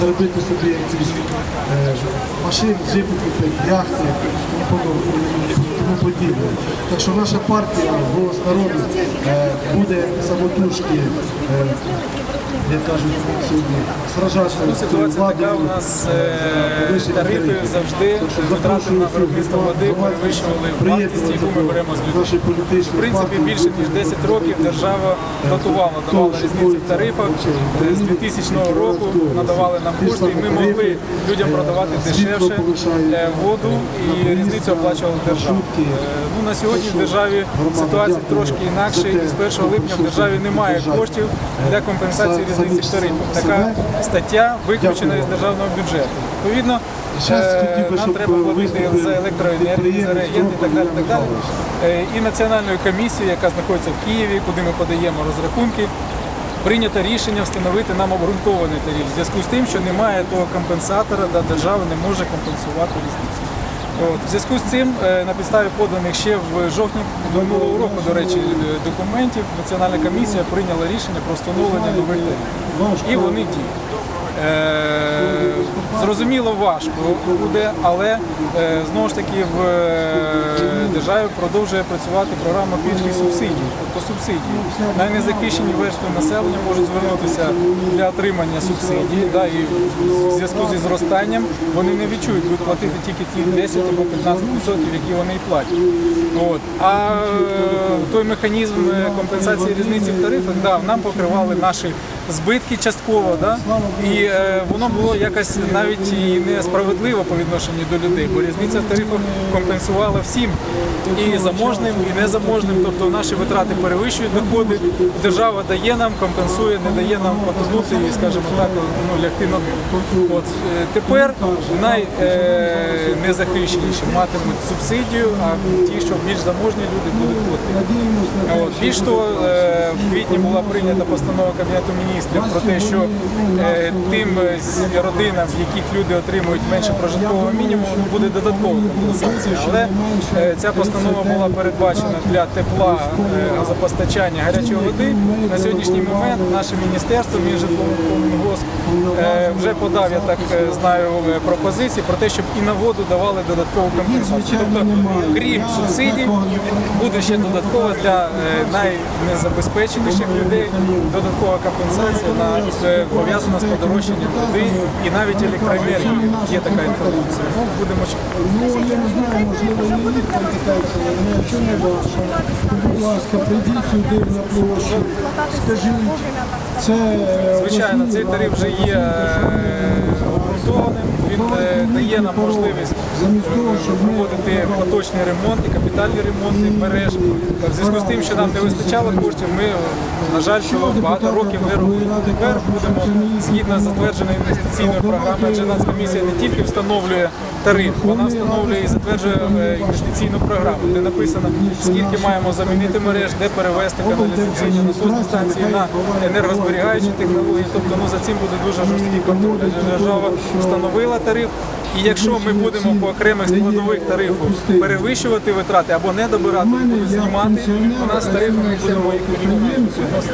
заробити собі якісь е, машин, джипи яхти, тому тому подібне. Так що наша партія «Голос народу» е, буде самотужки, е, як кажуть сьогодні, сражатися Ну, Ситуація така у нас е, тарифи завжди витрати на виробництво води перевищували вартість, яку ми беремо з людей. В принципі, більше ніж 10 років держава дотувала, давала різниці в тарифах. Е, З 2000 року надавали нам кошти, і ми могли людям продавати дешевше е, воду і різницю оплачувала держава. Ну, на сьогодні в державі ситуація трошки інакше, і з 1 липня в державі немає коштів для компенсації різниці в тарифах. Така стаття виключена із державного бюджету. Відповідно, е, нам треба платити за електроенергію, за реагенти і так далі. Так далі. Е, І національною комісією, яка знаходиться в Києві, куди ми подаємо розрахунки, прийнято рішення встановити нам обґрунтований тариф в зв'язку з тим, що немає того компенсатора, де держава не може компенсувати різницю. От, в зв'язку з цим е, на підставі поданих ще в жовтні минулого року, до речі, е, документів, Національна комісія прийняла рішення про встановлення нових тарифів. І вони діють. Зрозуміло, важко буде, але е, знову ж таки в е, державі продовжує працювати програма пільг субсидій, тобто субсидії. Найнезахищені верстви населення можуть звернутися для отримання субсидій, да, і в зв'язку зі зростанням вони не відчують, будуть платити тільки ті 10 або 15%, які вони і платять. От. А е, той механізм компенсації різниці в тарифах, да, нам покривали наші збитки частково, да? і воно було якось навіть і несправедливо по відношенню до людей, бо різниця в тарифах компенсувала всім і заможним, і незаможним. Тобто наші витрати перевищують доходи. Держава дає нам, компенсує, не дає нам потонути і, скажімо так, ну, лягти на. От е, тепер найнезахищеніші матимуть субсидію, а ті, що більш заможні люди будуть платити. От. Більш того, е, в квітні була прийнята постанова Кабінету міністрів про те, що е, тим е, яких люди отримують менше прожиткового мінімуму, буде додаткова компенсація. Але е, ця постанова була передбачена для тепла, е, газопостачання, гарячої води. На сьогоднішній момент наше міністерство, Мінжитловгосп, е, вже подав, я так знаю, пропозиції про те, щоб і на воду давали додаткову компенсацію. Тобто, крім субсидій, буде ще додаткова для найнезабезпеченіших людей додаткова компенсація на пов'язана з подорожчанням води і навіть електроенергії. Є така інформація. Ну, будемо. Будь ласка, прийдіть сюди на площу, скажіть, це... е, Звичайно, цей тариф вже є е, обґрунтованим. Він е, дає нам можливість проводити поточний ремонт і проводити поточні ремонти, капітальні ремонти мереж. В зв'язку з тим, що нам не вистачало коштів, ми, на жаль, цього багато років не робили. Тепер будемо згідно затвердженої інвестиційної інвестиційною програмою, адже Нацкомісія не тільки встановлює тариф, вона встановлює і затверджує е, інвестиційну програму, де написано, скільки маємо замінити мереж, де перевести каналізаційні насосні станції на енергозберігаючі технології. Тобто ну, за цим буде дуже жорсткий контроль. Держава встановила тариф. І якщо ми будемо по окремих складових тарифу перевищувати витрати або не добирати, будуть знімати, у нас тарифи ми будемо їх відносити.